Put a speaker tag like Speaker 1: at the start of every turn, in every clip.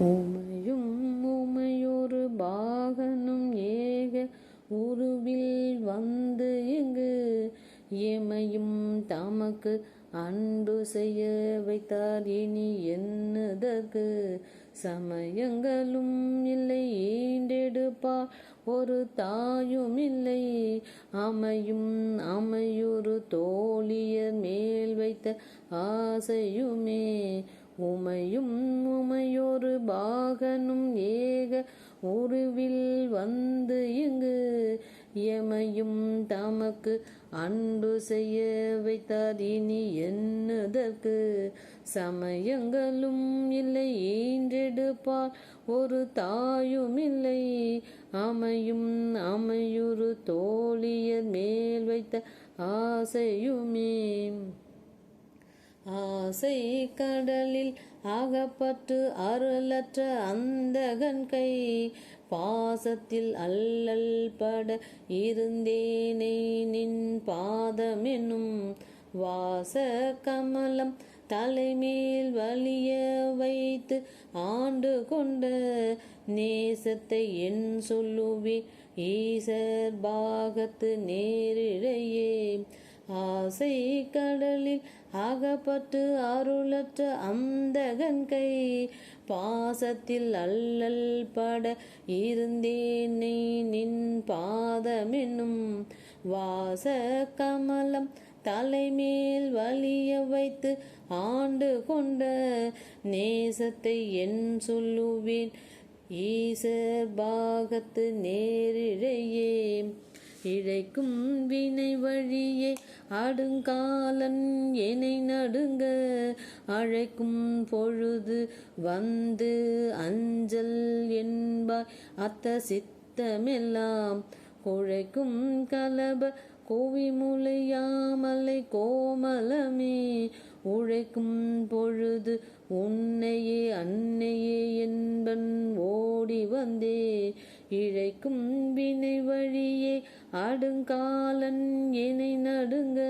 Speaker 1: உமையும் உமையொரு பாகனும் ஏக உருவில் வந்து இங்கு எமையும் தமக்கு அன்பு செய்ய வைத்தார். இனி என்னதற்கு? சமயங்களும் இல்லை ஈண்டெடுப்பார் ஒரு தாயும் இல்லை. அமையும் அமையொரு தோழியர் மேல் வைத்த ஆசையுமே உமையும் உமையொரு பாகனும் ஏக உருவில் வந்து இங்கு எமையும் தமக்கு அன்பு செய்ய வைத்தார். இனி என்னதற்கு? சமயங்களும் இல்லை ஈன்றெடுப்பார். ஒரு தாயும் இல்லை அமையும் அமையுறு தோழியர் மேல் வைத்த ஆசையுமே. ஆசை கடலில் அகப்பட்டு அருளற்ற அந்தகன் கை. பாசத்தில் அல்லல் பட இருந்தேனே நின் பாதமெனும் வாச கமலம் தலைமேல் வலிய வைத்து ஆண்டு கொண்ட நேசத்தை என் சொல்லுவே. ஈசர் பாகத்து நேரிழையே ஆசை கடலில் அகப்பட்டு அருளற்ற அந்தகன் கை. பாசத்தில் அல்லல் பட இருந்தேனே நின் பாதமென்னும். வாச கமலம் தலைமேல் வலிய வைத்து ஆண்டு கொண்ட நேசத்தை என் சொல்லுவேன். ஈசர் பாகத்து நேரிழையே. இழைக்கும் வினை வழியே. ஆடுங்காலன் என்னை நடுங்க. அழைக்கும் பொழுது வந்து அஞ்சல் என்பாய். அத்த சித்தமெல்லாம் குழைக்கும் கலப. கோவி முளையாமலை கோமலமே. உழைக்கும் பொழுது உன்னையே அன்னையே என்பன் ஓடி வந்தே. இழைக்கும் வினை வழியே அடுங்காலன் என்னை நடுங்க.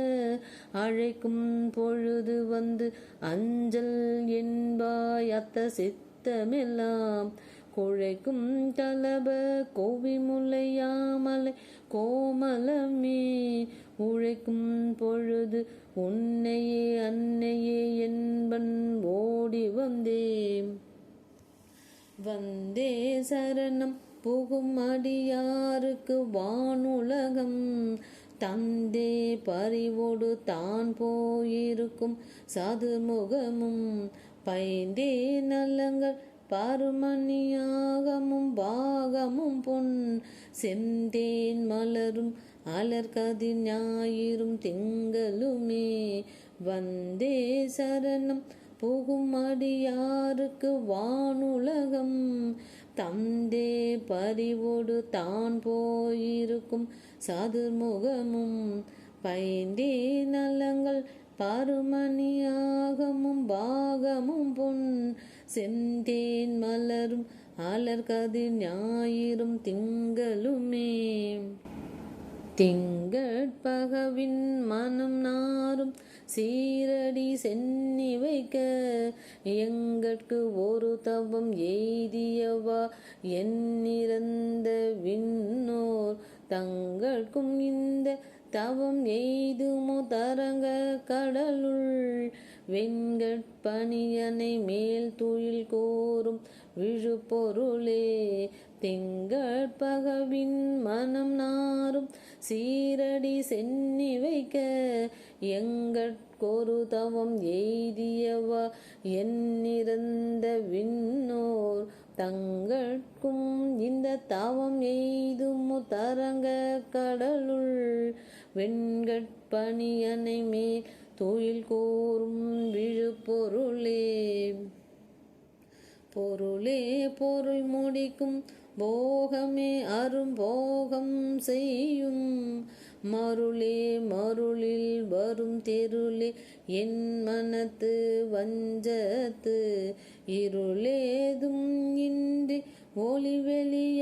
Speaker 1: அழைக்கும் பொழுது வந்து அஞ்சல் என்பாய் அத்த சித்தமெல்லாம். குழைக்கும் தலப கோவி முல்லையாமலை கோமலமே. உழைக்கும் பொழுது உன்னையே அன்னையே என்பன் ஓடி வந்தேன். வந்தே சரணம். புகும் அடியாருக்கு வானுலகம். தந்தே பறிவோடு தான் போயிருக்கும் சதுமுகமும் பைந்தே நல்லங்கள் பருமணியாகமும் பாகமும் பொன். செந்தேன் மலரும் அலர்கதி ஞாயிறும் திங்களுமே. வந்தே சரணம். போகும் அடியாருக்கு வானுலகம். தந்தே பறிவோடு தான் போயிருக்கும் சதுர்முகமும். பைந்தே நலங்கள் பருமணியாகமும் பாகமும் பொன். செந்தேன் மலரும் அலர்கதி ஞாயிறும் திங்களுமே. திங்கட்பகவின் மனம் நாரும் சீரடி சென்னி வைக்க எங்கட்கு ஒரு தவம் எய்தியவா? எண்ணிறந்த விண்ணோர் தங்கட்கும் இந்த தவம் எய்துமோ? தரங்க கடலுள் வெண்கட்பணியனை மேல் துயில் கோரும் விழுப்பொருளே திங்கட்பகவின் மனம் நாரும் சீரடி சென்னி வைக்க. எங்கட்கொரு தவம் எய்தியவா எண்ணிறந்த விண்ணோர். தங்கட்கும் இந்த தவம் எய்தும் தரங்க கடலுள். வெண்கட்பணியனை மேல் தொழில் கூறும் விழுப்பொருளே. பொருளே பொருள் முடிக்கும் போகமே அரும்போகம் செய்யும். மருளே மருளில் வரும் தெருளே என் மனத்து வஞ்சத்து. இருளேதும் இன்றி ஒளி வெளிய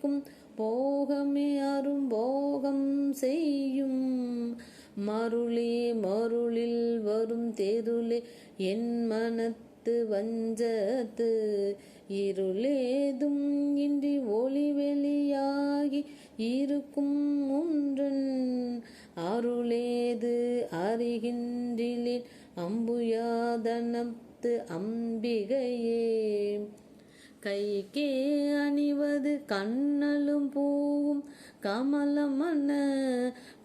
Speaker 1: முடிக்கும் போகமே அரும் போகம் செய்யும். மருளே மருளில் வரும் தெருளே என் மனத்து வஞ்சத்து. இருளேதும் இன்றி ஒளி வெளியாகி இருக்கும் ஒன்றன். அருளேது அறிகின்றிலேன் அம்புயாதனத்து அம்பிகை. கைக்கே அணிவது கண்ணலும் பூவும். கமலமன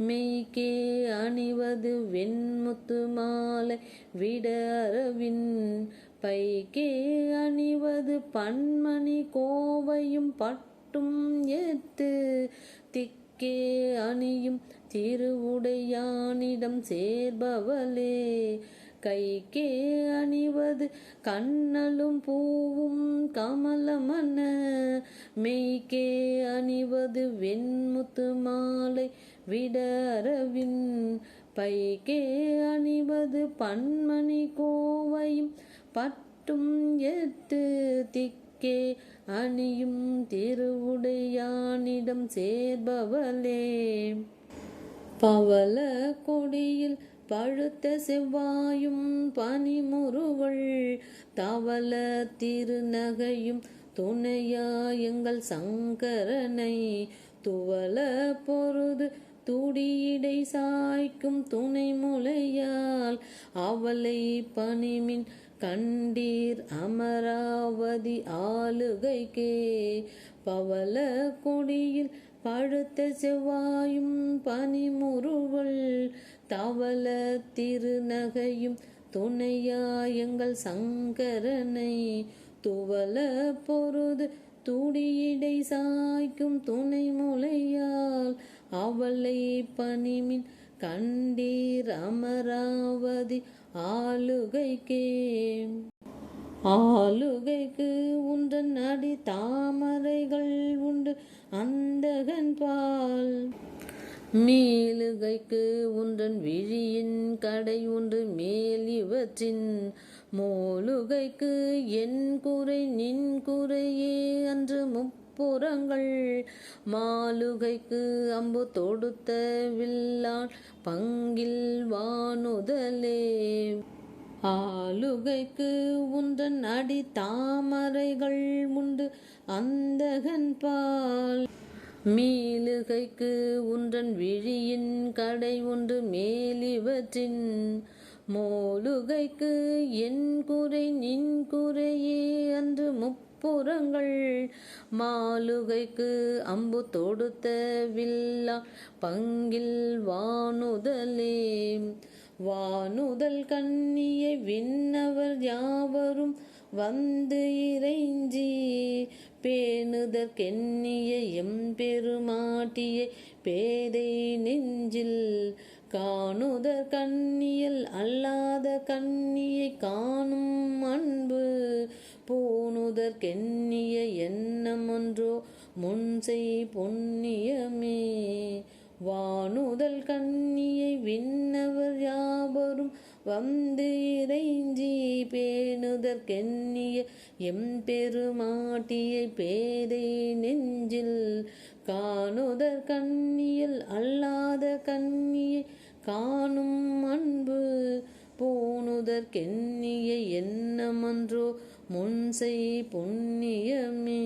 Speaker 1: மெய்க்கே அணிவது வெண்முத்து மாலை விட அரவின் பைக்கே அணிவது பன்மணி கோவையும் பட்டும் ஏத்து. திக்கே அணியும் திருவுடையானிடம் சேர்பவளே. கைக்கே அணிவது கண்ணலும் பூவும் கமலமன. மெய்க்கே அணிவது வெண்முத்து மாலை விடரவின் பைக்கே அணிவது பன்மணி கோவையும் பட்டும் எட்டு திக்கே அணியும் திருவுடையானிடம் சேர்பவளே. பவள கொடியில் பழுத்த செவ்வாயும் பனிமுருவள் தவள திருநகையும் துணையா எங்கள் சங்கரனை. துவள பொருது துடியிடை சாய்க்கும் துணை முலையால் அவளை பணிமின் கண்டீர் அமராவதி ஆளுகைக்கே. பவள கொடியில் பழுத்த செவ்வாயும் பனிமுறுவள் தவள திருநகையும் துணையாயங்கள் சங்கரனை. துவள பொருது துடியிடை சாய்க்கும் துணை முலையால். அவளை பணிமின் கண்டீர் அமராவதி ஆளுகைக்கே. ஆளுகைக்கு உன்றன் அடி தாமரைகள் உண்டு அந்தகன் பால். மேலுகைக்கு உன்றன் விழியின் கடை உண்டு மேல் இவற்றின் மோலுகைக்கு என் குறை நின் குறையே அன்று முப்புறங்கள். மாலுகைக்கு அம்பு தொடுத்த வில்லான் பங்கில் வானுதலே. ஆ ஆளுகைக்கு உன்றன் அடி தாமரைகள் உண்டு அந்தகன் பால். மீளுகைக்கு உன்றன் விழியின் கடை ஒன்று மேலிவற்றின். மோலுகைக்கு என் குறை நின் குறையே அன்று முப்புறங்கள். மாலுகைக்கு அம்பு தொடுத்த வில்லா பங்கில் வானுதலே. வானுதல் கண்ணியை விண்ணவர் யாவரும் வந்து இறைஞ்சி. பேணுதற்கெண்ணிய எம்பெருமாட்டிய பேதை நெஞ்சில் காணுதற் கண்ணியல் அல்லாத கண்ணியை காணும் அன்பு. பூணுதற்கெண்ணிய எண்ணம் ஒன்றோ முன்செய் பொன்னியமே. வானுதல் கண்ணியை விண்ணவர் யாவரும் வந்து இறைஞ்சி பேணுதற்கெண்ணிய எம்பெருமாட்டியை பேதை நெஞ்சில் காணுதற் கண்ணியல் அல்லாத கண்ணியை காணும் அன்பு போனுதற்கெண்ணிய எண்ணமன்றோ முன்செய் புண்ணியமே.